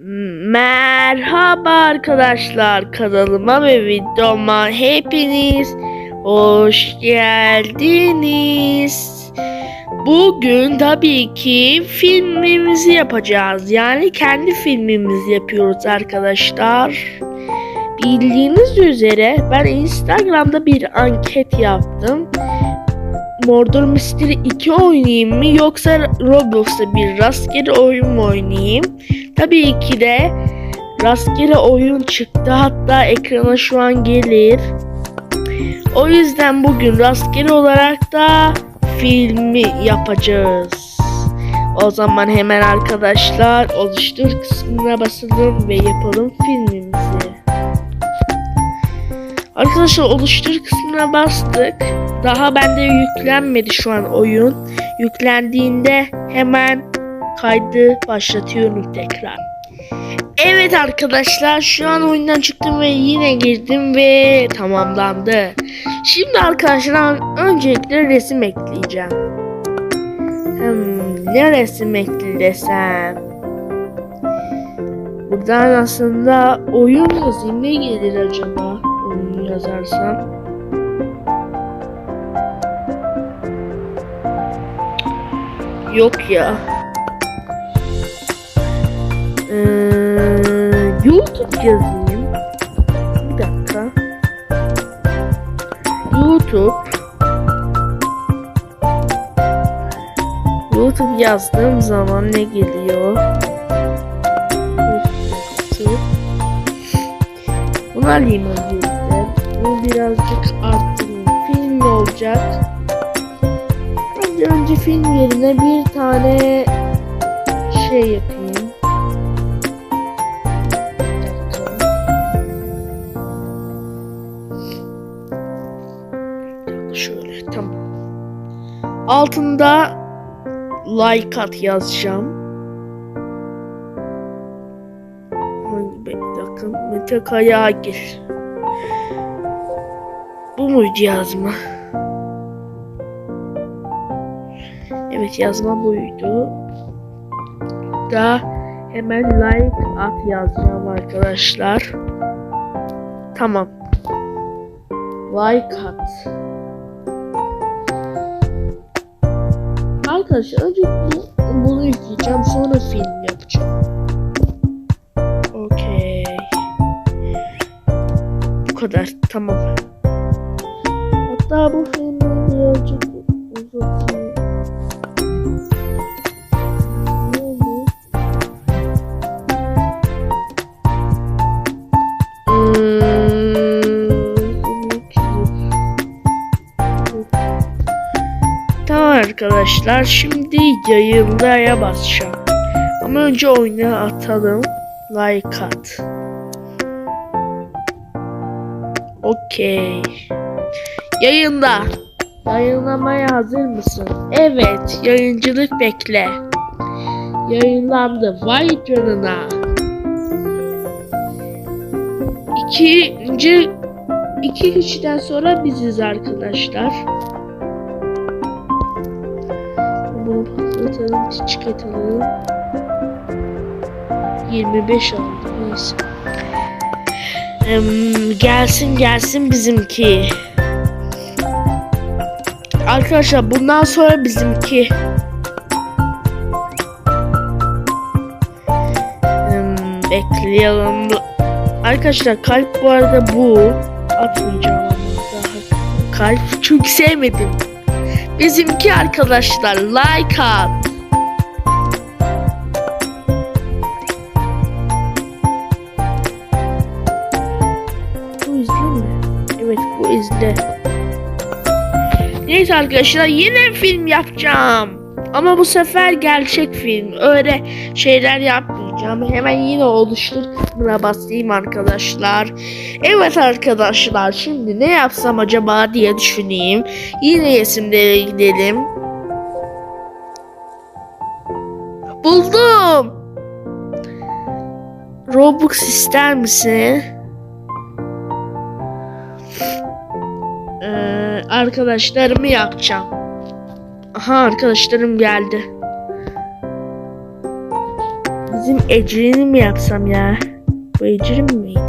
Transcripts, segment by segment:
Merhaba arkadaşlar kanalıma ve videoma hepiniz hoş geldiniz. Bugün tabii ki filmimizi yapacağız. Yani kendi filmimizi yapıyoruz arkadaşlar. Bildiğiniz üzere ben Instagram'da bir anket yaptım. Mordor Mystery 2 oynayayım mı yoksa Roblox'ta bir rastgele oyun mu oynayayım? Tabii ki de rastgele oyun çıktı. Hatta ekrana şu an gelir. O yüzden bugün rastgele olarak da filmi yapacağız. O zaman hemen arkadaşlar oluştur kısmına basalım ve yapalım filmimizi. Arkadaşlar oluştur kısmına bastık. Daha bende yüklenmedi şu an oyun. Yüklendiğinde hemen kaydı başlatıyorum tekrar. Evet arkadaşlar şu an oyundan çıktım ve yine girdim ve tamamlandı. Şimdi arkadaşlar öncelikle resim ekleyeceğim. Hmm, ne resim eklesem? Buradan aslında oyun yazayım ne gelir acaba? Yazarsam. Yok ya. Ee, YouTube yazayım. Bir dakika. YouTube. YouTube yazdığım zaman ne geliyor? Alayım öncelikle. Bunu birazcık arttırayım. Film olacak. Bence önce film yerine bir tane şey yapayım. Şöyle tamam. Altında like at yazacağım. Hangi bir dakika Mete Kaya gir. Bu yazma? Evet yazma buydu. Da hemen like at yazacağım arkadaşlar. Tamam. Like at. Arkadaşlar önce bu, bunu yükleyeceğim sonra film yapacağım. Okey. Bu kadar tamam. Hatta bu filmi birazcık uzatayım. Hmm, Tamam arkadaşlar şimdi yayındaya basacağım. Ama önce oyuna atalım. Like at. Okey. Yayında. Yayınlamaya hazır mısın? Evet. Yayıncılık bekle. Yayınlandı. Vay canına. İkinci iki kişiden sonra biziz arkadaşlar. Bunu patlatalım, çıkartalım. 25 aldı neyse. Em, gelsin gelsin bizimki. Arkadaşlar bundan sonra bizimki. Em, bekleyelim. Arkadaşlar kalp bu arada bu. Atmayacağım daha. Kalp çünkü sevmedim. Bizimki arkadaşlar like at. Bu izle? Evet bu izle. Neyse arkadaşlar yine film yapacağım. Ama bu sefer gerçek film. Öyle şeyler yapmayacağım. Hemen yine oluştur kısmına basayım arkadaşlar. Evet arkadaşlar şimdi ne yapsam acaba diye düşüneyim. Yine resimlere gidelim. Buldum. Robux ister misin? Arkadaşlarımı yapacağım. Aha arkadaşlarım geldi. bizim Ecrin'i mi yapsam ya? Bu Ecrin miydi?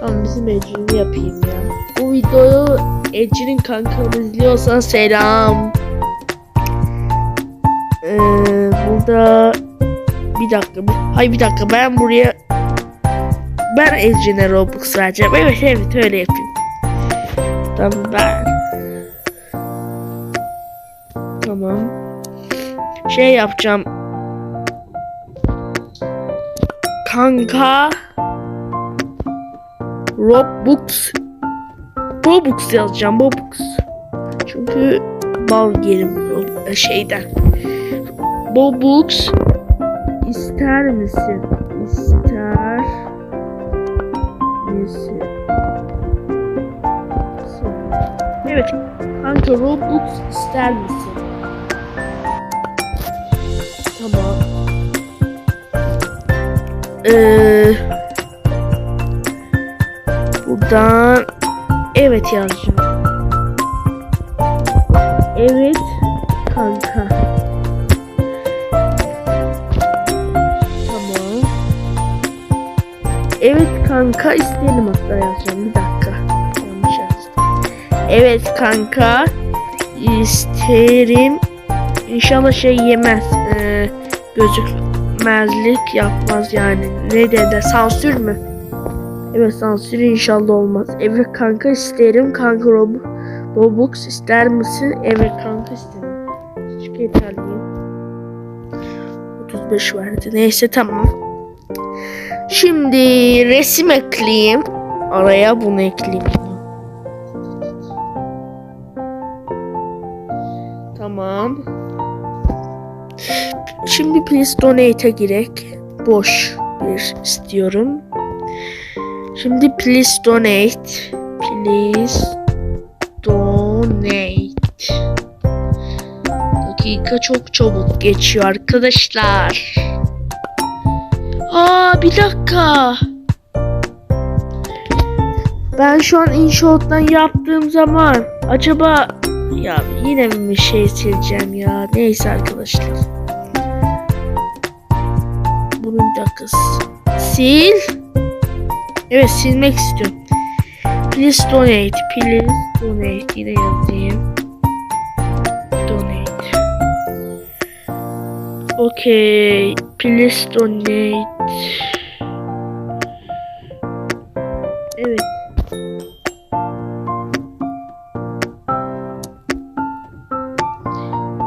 Tamam bizim Ecrin'i yapayım ya. Bu videoyu Ecrin kankam izliyorsan selam. Burada bir dakika. bir- Hay bir dakika ben buraya ben Ecrin'e Robux vereceğim. Evet evet öyle yapayım. Tamam ben. Tamam. Şey yapacağım. Kanka. Robux. Robux yazacağım. Robux. Çünkü bal yerim Rob- şeyden. Robux ister misin? İster misin? Evet. Kanka Robux ister misin? Tamam. Ee, buradan evet yazacağım. Evet kanka. Evet kanka isterim hatta yazacağım. Bir dakika. Yanlış. Evet kanka isterim. İnşallah şey yemez. Ee, gözükmezlik yapmaz yani. Ne dedi? Sansür mü? Evet sansür inşallah olmaz. Evet kanka isterim. Kanka Rob Robux ister misin? Evet kanka isterim. Çünkü yeterliyim. 35 verdi. Neyse tamam. Şimdi resim ekleyeyim. Araya bunu ekleyeyim. Tamam. Şimdi please donate'e girek. Boş bir istiyorum. Şimdi please donate. Please donate. Dakika çok çabuk geçiyor arkadaşlar. Aa bir dakika. Ben şu an inşaattan yaptığım zaman acaba ya yine mi bir şey sileceğim ya. Neyse arkadaşlar. Bunu bir dakika s- sil. Evet silmek istiyorum. Please donate. Please donate. Yine yazayım. Okay. Please donate. Evet.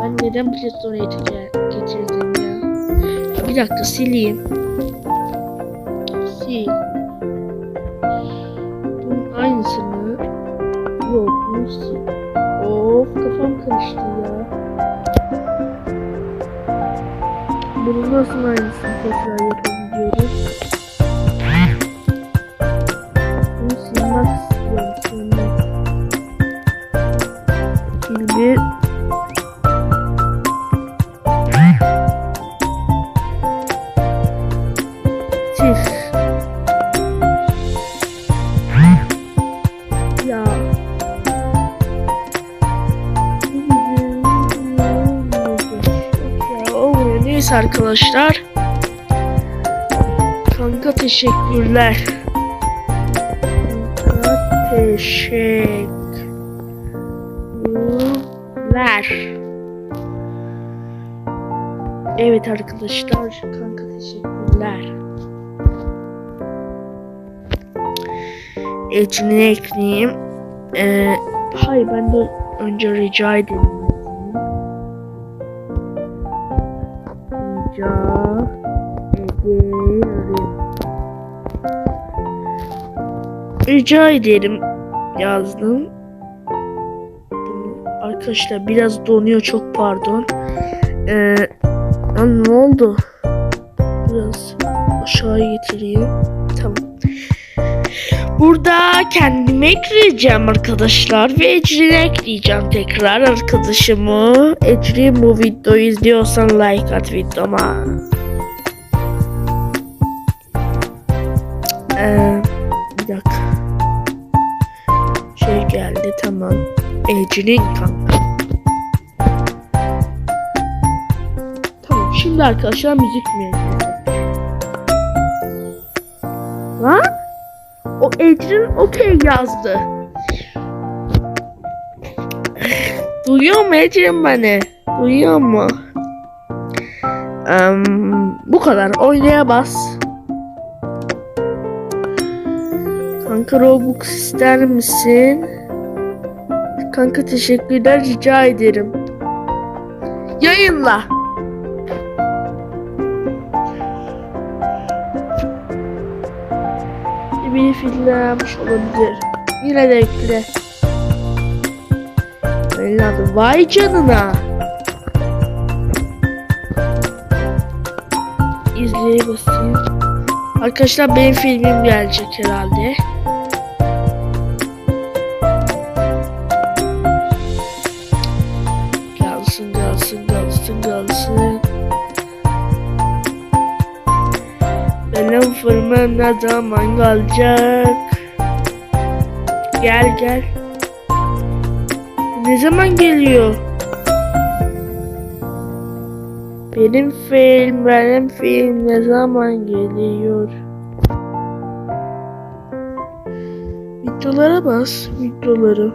Ben neden please donate'i gel- getirdim ya? ya? Bir dakika sileyim. Sil. Bunun aynısını yok bunu sil. Of kafam karıştı ya. Bunun nasıl aynısını tekrar yapabiliyoruz? Neyse arkadaşlar. Kanka teşekkürler. Kanka teşekkürler. Evet arkadaşlar. Kanka teşekkürler. Ecrini ekleyeyim. Ee, hayır ben de önce rica edelim. Rica ederim yazdım. Arkadaşlar biraz donuyor çok pardon. Ee, lan ne oldu? Biraz aşağıya getireyim. Tamam. Burada kendimi ekleyeceğim arkadaşlar ve Ecrin'i ekleyeceğim tekrar arkadaşımı. Ecrin bu videoyu izliyorsan like at videoma. Ee, Bir dakika. Ece'nin kanka. Tamam şimdi arkadaşlar müzik mi Lan? O Ece'nin okey yazdı. Duyuyor mu Ece'nin beni? Duyuyor mu? Em, bu kadar. Oynaya bas. Kanka Robux ister misin? Kanka teşekkürler rica ederim. Yayınla. Bir filmlenmiş olabilir. Yine de ekle. Evladım vay canına. İzleye basayım. Arkadaşlar benim filmim gelecek herhalde. Filmim ne zaman gelecek? Gel gel. Ne zaman geliyor? Benim film, benim film ne zaman geliyor? Videolara bas, videoları.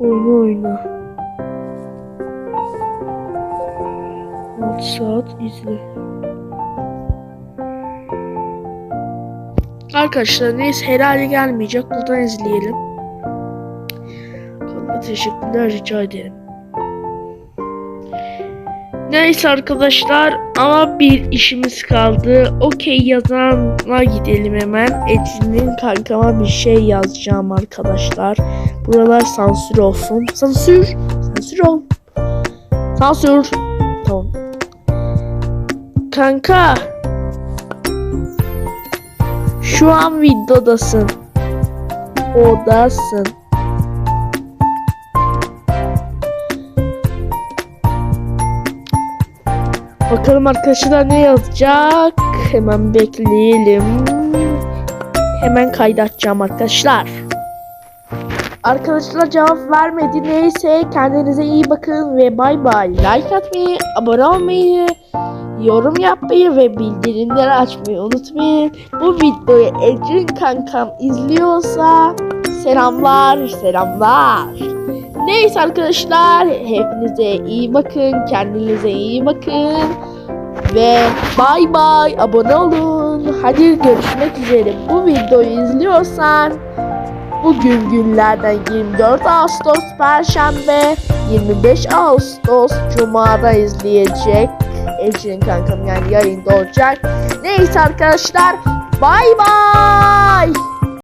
Oyna oyna. 6 saat izle. Arkadaşlar neyse herhalde gelmeyecek. Buradan izleyelim. Kanka teşekkürler rica ederim. Neyse arkadaşlar ama bir işimiz kaldı. Okey yazana gidelim hemen. Ecrin'in kankama bir şey yazacağım arkadaşlar. Buralar sansür olsun. Sansür. Sansür ol. Sansür. Tamam. Kanka. Şu an videodasın. Odasın. Bakalım arkadaşlar ne yazacak? Hemen bekleyelim. Hemen kaydı açacağım arkadaşlar. Arkadaşlar cevap vermedi. Neyse kendinize iyi bakın ve bay bay. Like atmayı, abone olmayı, yorum yapmayı ve bildirimleri açmayı unutmayın. Bu videoyu Ecrin kankam izliyorsa selamlar, selamlar. Neyse arkadaşlar hepinize iyi bakın, kendinize iyi bakın ve bay bay abone olun. Hadi görüşmek üzere. Bu videoyu izliyorsan bugün günlerden 24 Ağustos Perşembe 25 Ağustos Cuma'da izleyecek. Ecrin kankam yani yayında olacak. Neyse arkadaşlar bay bay.